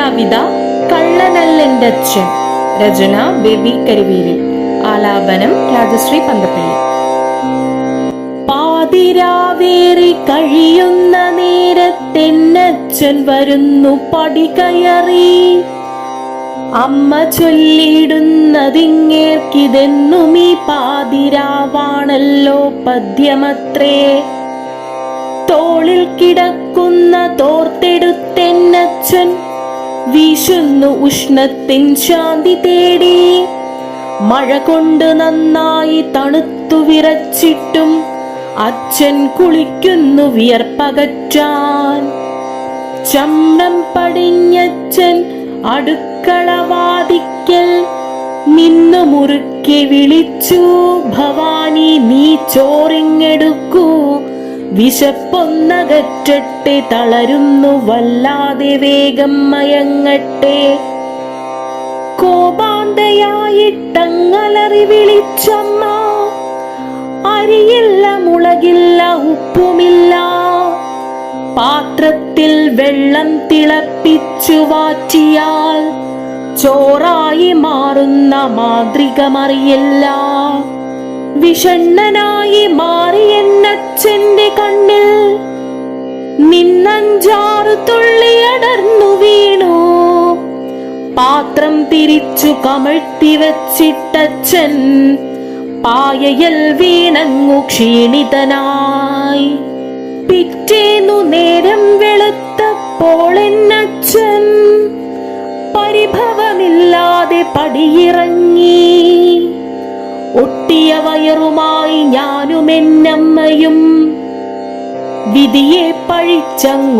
കവിത കള്ളനല്ലെന്റെ അച്ഛൻ രചന ബേബി കരുവേലി ആലാപനം രാജശ്രീ പന്തപ്പള്ളി. പാതിരാവേറി കഴിയുന്ന നേരത്തെന്നച്ഛൻ വരുന്നു പടി കയറി അമ്മ ചൊല്ലിയിടുന്നതിങ്ങേർക്കിതെന്നും ഈ പാതിരാവാണല്ലോ പദ്യമത്രേ. തോളിൽ കിടക്കുന്ന തോർത്തെടുത്തെന്നച്ഛൻ വീശുന്നു ഉഷ്ണത്തിൻ ശാന്തി തേടി. മഴ കൊണ്ട് നന്നായി തണുത്തു വിറച്ചിട്ടും അച്ഛൻ കുളിക്കുന്നു വിയർപ്പകറ്റാൻ. ചമ്രം പടിഞ്ഞച്ഛൻ അടുക്കളവാതിക്കൽ നിന്നു മുറുക്കി വിളിച്ചു ഭവാനി നീ ചോറിങ്ങെടുക്കൂ. വിശപ്പൊന്നകറ്റട്ടെ തളരുന്നു വല്ലാതെ വേഗം മയങ്ങട്ടെ. കോപാന്തയായിട്ടങ്ങലറി വിളിച്ചമ്മ അരിയില്ല മുളകില്ല ഉപ്പുമില്ല. പാത്രത്തിൽ വെള്ളം തിളപ്പിച്ചു വാറ്റിയാൽ ചോറായി മാറുന്ന മാതൃകമറിയില്ല വിഷണ്ണനായി മാറിയെന്നച്ഛന്റെ നിന്നഞ്ചാറു തുള്ളിയടർന്നു വീണു. പാത്രം തിരിച്ചു കമഴ്ത്തി വച്ചിട്ടച്ഛൻ പായയൽ വീണങ്ങു ക്ഷീണിതനായി. പിറ്റേന്നു നേരം വെളുത്തപ്പോൾ എന്നച്ഛൻ പരിഭവമില്ലാതെ പടിയിറങ്ങി. ഒട്ടിയ വയറുമായി ഞാനും എന്നമ്മയും വിധിയെ പഴിച്ചങ്ങുറക്കമായി.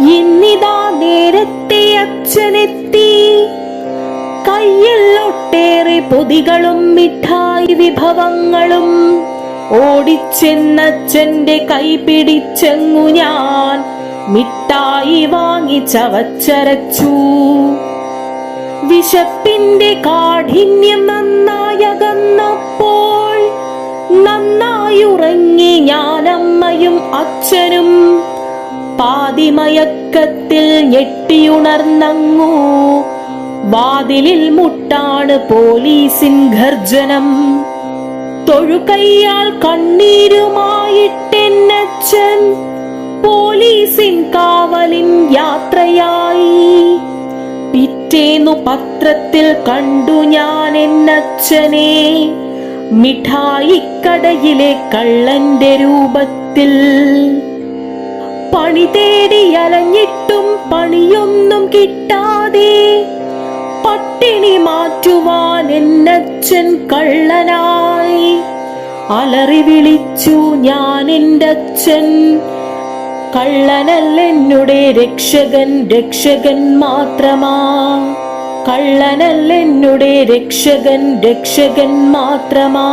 ഇന്നിതാ നേരത്തെ അച്ഛനെത്തി. കയ്യിൽ ഒട്ടേറെ പൊതികളും മിഠായി വിഭവങ്ങളും ഓടിച്ചെന്നച്ഛന്റെ കൈ പിടിച്ചെങ്ങു ഞാൻ മിഠായി വാങ്ങി ചവച്ചരച്ചു. വിശപ്പിന്റെ കാഠിന്യം ഞാനമ്മയും അച്ഛനും പാതിമയക്കത്തിൽ ഞെട്ടിയുണർന്നങ്ങു. വാതിലിൽ മുട്ടാണ് പോലീസിൻ ഗർജനം. തൊഴുകയ്യാൽ കണ്ണീരുമായിട്ടെന്നച്ഛൻ പോലീസിൻ കാവലിൻ യാത്രയായി. പിറ്റേന്നു പത്രത്തിൽ കണ്ടു ഞാൻ എന്നച്ഛനെ മിഠായിക്കടയിലെ കള്ളന്റെ രൂപത്തിൽ. പണി തേടി അലഞ്ഞിട്ടും പണിയൊന്നും കിട്ടാതെ പട്ടിണി മാറ്റുവാൻ എന്നച്ഛൻ കള്ളനായി. അലറി വിളിച്ചു ഞാൻ എന്റെ അച്ഛൻ. കള്ളനല്ലെന്നുടെ രക്ഷകൻ രക്ഷകൻ മാത്രമാ. കള്ളനല്ലെന്നുടെ രക്ഷകൻ രക്ഷകൻ മാത്രമാ.